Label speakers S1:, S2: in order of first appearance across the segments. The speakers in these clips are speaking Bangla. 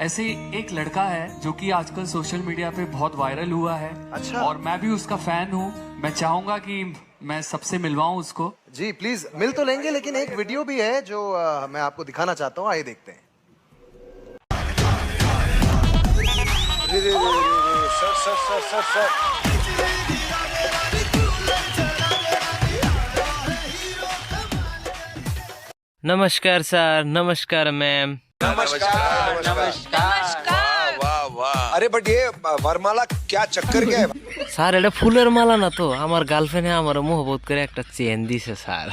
S1: ऐसे ही एक लड़का है जो कि आजकल सोशल मीडिया पे बहुत वायरल हुआ है।
S2: अच्छा।
S1: और मैं भी उसका फ़ैन हूँ। मैं चाहूँगा कि मैं सबसे मिलवाऊं उसको।
S2: जी प्लीज़ मिल तो लेंगे लेकिन एक वीडियो भी है जो अ, मैं आपको दिखाना चाहता हूँ। आइए देखते हैं। रे, रे, रे, रे, रे, sir sir sir sir sir.
S3: नमस्कार सर नमस्कार मैम।
S4: अरे बट ये वरमाला क्या चक्कर क्या है
S3: স্যার এটা ফুলের মালা না তো আমার গার্লফ্রেন্ডে আমার মোহবত করে একটা চেন দিছে স্যার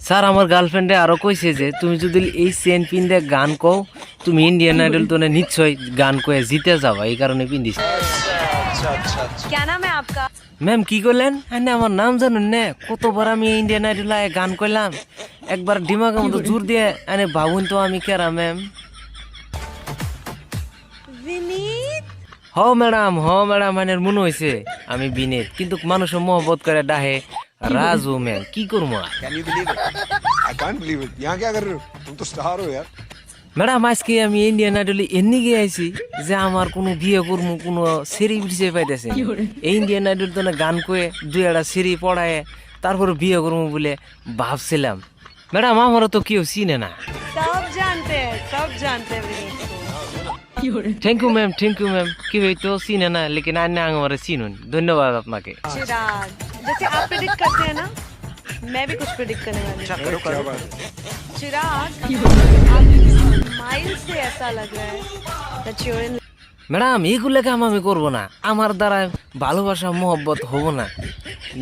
S3: স্যার আমার গার্লফ্রেন্ডে আরো কইছে যে তুমি যদি এই চেন পিনতে গান কও তুমি ইন্ডিয়ান আইডল তো নিশ্চয়ই গান কয়ে জিতে যাবা এই কারণে পিন্দিস
S5: क्या नाम है आपका
S3: ম্যাম কি করলেন হ্যাঁ আমার নাম জানুন না কতবার আমি ইন্ডিয়ান আইডল গান করলাম একবার ডিমাকের মতো জোর দিয়ে আনে ভাবুন তো আমি কেরা ম্যাম
S5: विनीत
S3: হ ম্যাডাম হ ম্যাডাম মানে মনে হয়েছে আমি বিনীত কিন্তু মানুষের মহব্বত করে ডাহে রাজু ম্যাম কি করবো আর?
S4: Can you believe it I can't believe it यहाँ क्या कर रहे हो तुम तो स्टार हो यार
S3: ম্যাডাম আজকে আমি ইন্ডিয়ান আইডলে এমনি গিয়ে আইছি যে আমার কোনো বিয়ে করবো কোনো সিঁড়ি বিছে পাইতেছে না। এই ইন্ডিয়ান আইডল তো না গান কয়ে দুই একটা সিঁড়ি পড়ায় তারপর বিয়ে করবো বলে ভাবছিলাম ম্যাডাম আমারও তো কেউ চিনে না
S5: सब जानते हैं सब जानते हैं विनीत को
S3: thank you ma'am thank you ma'am কি হয়তো চিনে না লেকিন আন্য আমার চিনুন ধন্যবাদ আপনাকে
S5: चिराग जैसे आप प्रिडिक्ट करते हैं ना मैं भी कुछ प्रिडिक्ट करने वाली हूँ
S4: क्या बात है
S5: चिराग आपकी स्माइल से ऐसा लग रहा है that you're in
S3: ম্যাডাম এইগুলো কাম আমি করবো না আমার দ্বারা ভালোবাসা মোহব্বত হবো না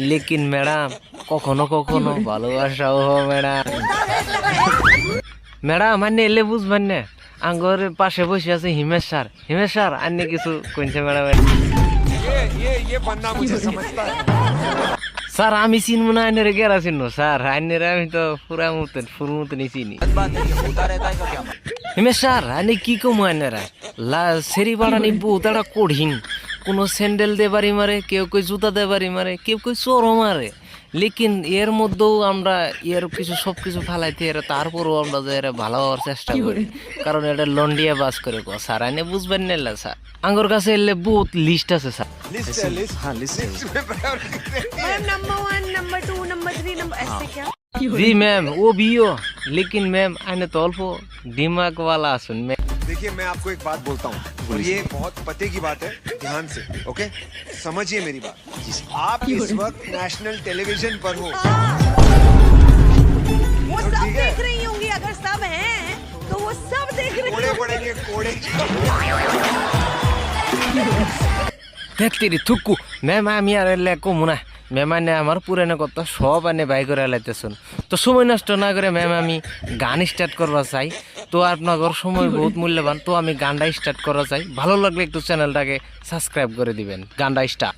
S3: লেকিন ম্যাডাম কখনো কখনো ভালোবাসাও হো ম্যাডাম ম্যাডাম আন্নে এলে বুঝবেন না আঙ্গর পাশে বসে আছে হিমেশ স্যার হিমেশ স্যার আন্নে কিছু কইছে ম্যাডাম স্যার, আমি চিনব না, আইনের গেরা চিনব, স্যার। আইনের আমি তো পুরা মতন ফুল মতনই চিনি। হিমেশ স্যার, আইনি কি কম আইনেরা? লা, সেরি বাড়ানি বহুতাটা কঠিন। কোনো স্যান্ডেল দেবারি মারে, কেউ কই জুতা দেবারি মারে, কেউ কই চোরও মারে। লেকিন এর মধ্যেও আমরা এর কিছু সব কিছু ফালাইতে এর তারপরও আমরা যে এরা ভালো হওয়ার চেষ্টা করি। কারণ এটা লন্ডিয়া বাস করে গো। স্যার আইনে বুঝবেন না স্যার। আঙ্গুর গাছে এলে বহুত লিস্ট আছে স্যার।
S4: লিস্ট
S5: লিস্ট হ্যাঁ list number one number two number three number
S3: जी मैम वो भी हो लेकिन मैम आने तो दिमाग वाला सुन मैं
S4: देखिए मैं आपको एक बात बोलता हूँ ये बहुत पते की बात है ध्यान से ओके? समझिए मेरी बात। आप इस वक्त नेशनल टेलीविज़न पर हो। हाँ।
S5: वो
S4: तो
S5: सब देख रही होंगी अगर सब हैं तो वो सब देख रहे
S4: कोड़े पड़ेंगे कोड़े।
S3: देख तेरी थुक्कू। मैं मैम यार ले को मुना আনে আমার পুরানো কথা সব আনে বাই করে লাইতেছুন তো সময় নষ্ট না করে ম্যাম আমি গান স্টার্ট করবা চাই। তো আপনার সময় বহুত মূল্যবান, তো আমি গানটা স্টার্ট করা চাই। ভালো লাগলে একটু চ্যানেলটাকে সাবস্ক্রাইব করে দিবেন। গানটা স্টার্ট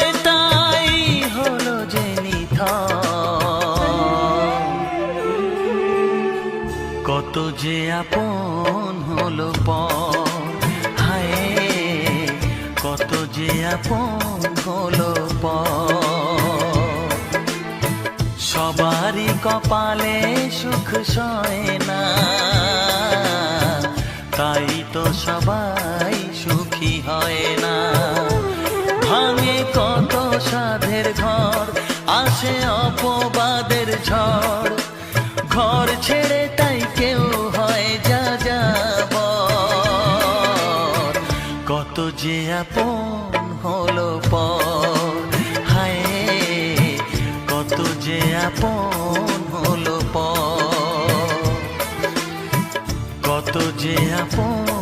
S6: যে আপন হলো পর হায়, কত যে আপন হলো প সবারই কপালে সুখ সয় না, তাই তো সবাই যে আপন হলো পর। হায় কত যে আপন হলো পর। কত যে আপন